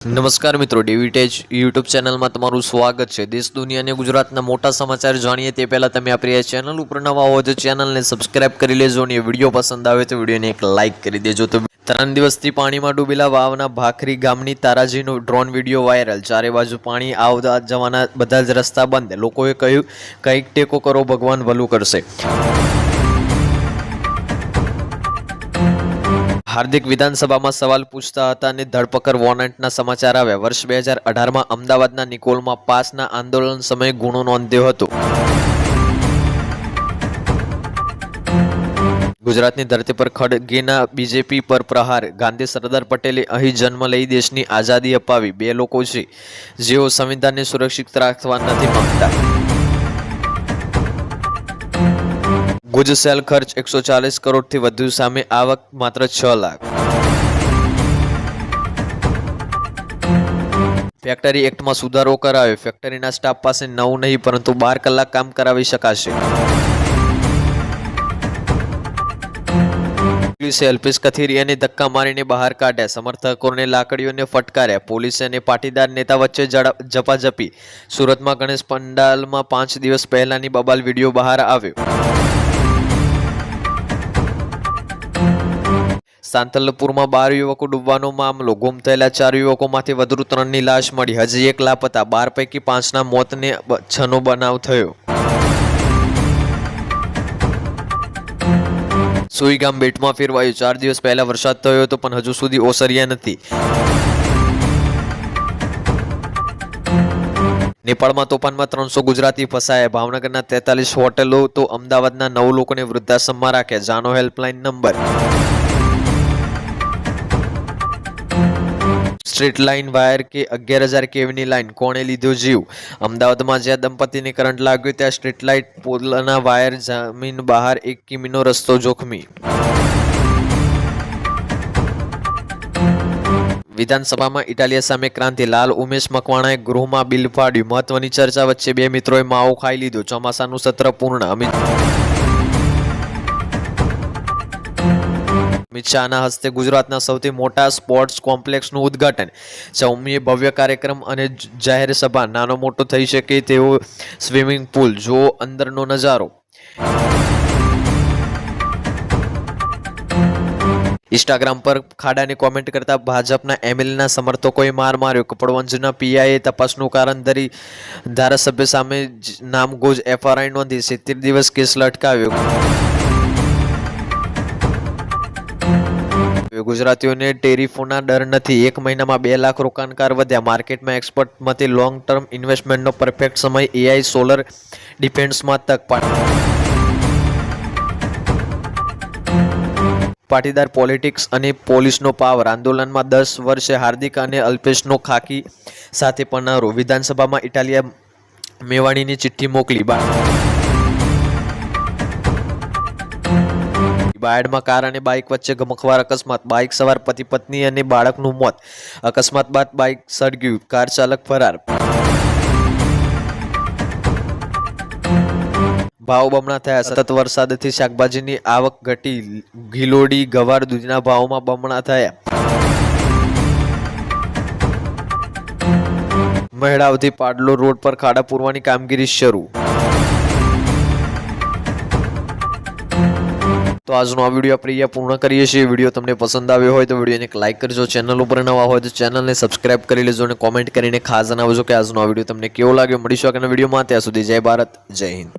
નમસ્કાર મિત્રો ડેવિટેજ યુટ્યુબ ચેનલમાં તમારું સ્વાગત છે. દેશ, દુનિયા અને ગુજરાતના મોટા સમાચાર જાણીએ તે પહેલાં તમે આપણી આ ચેનલ ઉપર નવા હો તો ચેનલને સબસ્ક્રાઇબ કરી લેજો અને વીડિયો પસંદ આવે તો વિડીયોને એક લાઇક કરી દેજો. તો ત્રણ દિવસથી પાણીમાં ડૂબેલા વાવના ભાખરી ગામની તારાજીનો ડ્રોન વીડિયો વાયરલ ચારે બાજુ પાણી આવતા જવાના બધા જ રસ્તા બંધ. લોકોએ કહ્યું, કંઈક ટેકો કરો, ભગવાન ભલું કરશે. હાર્દિક વિધાનસભામાં સવાલ પૂછતા હતા અને ધરપકડ વોરંટના સમાચાર આવ્યા. વર્ષ બે હજાર અઢારમાં અમદાવાદના નિકોલમાં પાસના આંદોલન સમયે ગુનો નોંધ્યો હતો. ગુજરાતની ધરતી પર ખડગેના બીજેપી પર પ્રહાર. ગાંધી સરદાર પટેલે અહીં જન્મ લઈ દેશની આઝાદી અપાવી. બે લોકો છે જેઓ સંવિધાનને સુરક્ષિત રાખવા નથી માંગતા. ગુજ સેલ ખર્ચ એકસો ચાલીસ કરોડથી વધુ સામે આવક માત્ર છ લાખ. ફેક્ટરી એક્ટમાં સુધારો કરાયો. ફેક્ટરીના સ્ટાફ પાસે નવ નહીં, પરંતુ બાર કલાક કામ કરાવી શકાશે. પોલીસે અલ્પેશ કથિરિયાને ધક્કા મારીને બહાર કાઢ્યા. સમર્થકોને લાકડીઓને ફટકાર્યા. પોલીસે અને પાટીદાર નેતા વચ્ચે જપાઝપી સુરતમાં ગણેશ પંડાલમાં પાંચ દિવસ પહેલાની બબાલ વીડિયો બહાર આવ્યો. સાંતલપુરમાં બાર યુવકો ડૂબવાનો મામલો. ગુમ થયેલા ચાર યુવકોમાંથી વધુ ત્રણની લાશ મળી. હજી એક લાપતા બાર પૈકી પાંચના મોતને છનો બનાવ થયો. સુઈગામ બેટમાં ફેરવાયું. ચાર દિવસ પહેલા વરસાદ થયો હતો, પણ હજુ સુધી ઓસર્યા નથી. નેપાળમાં તોફાનમાં ત્રણસો ગુજરાતી ફસાયા. ભાવનગરના તેતાલીસ હોટેલો તો અમદાવાદના નવ લોકોને વૃદ્ધાશ્રમમાં રાખ્યા. જાનો helpline number. Street line wire કે અગિયાર હજાર કેવીની લાઇન? કોણે લીધો જીવ? અમદાવાદમાં જ્યાં દંપતીને કરંટ લાગ્યો, ત્યાં સ્ટ્રીટ લાઇટ પોલના વાયર જમીન બહાર એક કિમીનો રસ્તો જોખમી. વિધાનસભામાં ઇટાલિયા સામે ક્રાંતિ લાલ ઉમેશ મકવાણાએ ગૃહમાં બિલ ફાડ્યું. મહત્વની ચર્ચા વચ્ચે બે મિત્રોએ માવો ખાઈ લીધો. ચોમાસાનું સત્ર પૂર્ણ. અમિત અમિત શાહના હસ્તે ગુજરાતના સૌથી મોટા સ્પોર્ટ્સ કોમ્પ્લેક્સનું ઉદ્ઘાટન. સૌમ્ય ભવ્ય કાર્યક્રમ અને જાહેર સભા. નાનો મોટો થઈ શકે તેવો સ્વિમિંગ પુલ. જો અંદરનો નજારો. ઇન્સ્ટાગ્રામ પર ખાડાને કોમેન્ટ કરતા ભાજપના એમએલએના સમર્થકોએ માર માર્યો. કપડવંજના પીઆઈએ તપાસનું કારણ ધરી ધારાસભ્ય સામે નામગોજ એફઆરઆઈ નોંધી સિત્તેર દિવસ કેસ લટકાવ્યો. ગુજરાતીઓને ટેરિફોના ડર નથી. એક મહિનામાં બે લાખ રોકાણકાર વધ્યા. માર્કેટમાં એક્સપર્ટ મતે લોંગ ટર્મ ઇન્વેસ્ટમેન્ટનો પરફેક્ટ સમય એઆઈ સોલર ડિફેન્સમાં તક પાડી પાટીદાર પોલિટિક્સ અને પોલીસનો પાવર આંદોલનમાં દસ વર્ષે હાર્દિક અને અલ્પેશનો ખાકી સાથે પનારો. વિધાનસભામાં ઇટાલિયા મેવાણીની ચિઠ્ઠી મોકલી. બા બાયડમાં કાર અને બાઇક વચ્ચે ગમખવાર અકસ્માત. બાઇક સવાર પતિ પત્ની અને બાળકનું મોત. અકસ્માત બાદ બાઇક સળગ્યું. કાર ચાલક ફરાર. ભાવ બમણા થયા. સતત વરસાદથી શાકભાજીની આવક ઘટી. ઘીલોડી ગવાર દૂધના ભાવમાં બમણા થયા. મહેડાવથી પાડલો રોડ પર ખાડા પૂરવાની કામગીરી શરૂ. તો આજનો આ વીડિયો આપણે અહીંયા પૂર્ણ કરીએ છીએ. વીડિયો તમને પસંદ આવ્યો હોય તો વિડીયોને એક લાઇક કરજો. ચેનલ ઉપર નવા હોય તો ચેનલને સબસ્ક્રાઇબ કરી લેજો અને કોમેન્ટ કરીને ખાસ જણાવજો કે આજનો આ વીડિયો તમને કેવો લાગ્યો. મળીશું આગળના વિડીયોમાં. ત્યાં સુધી જય ભારત, જય હિન્દ.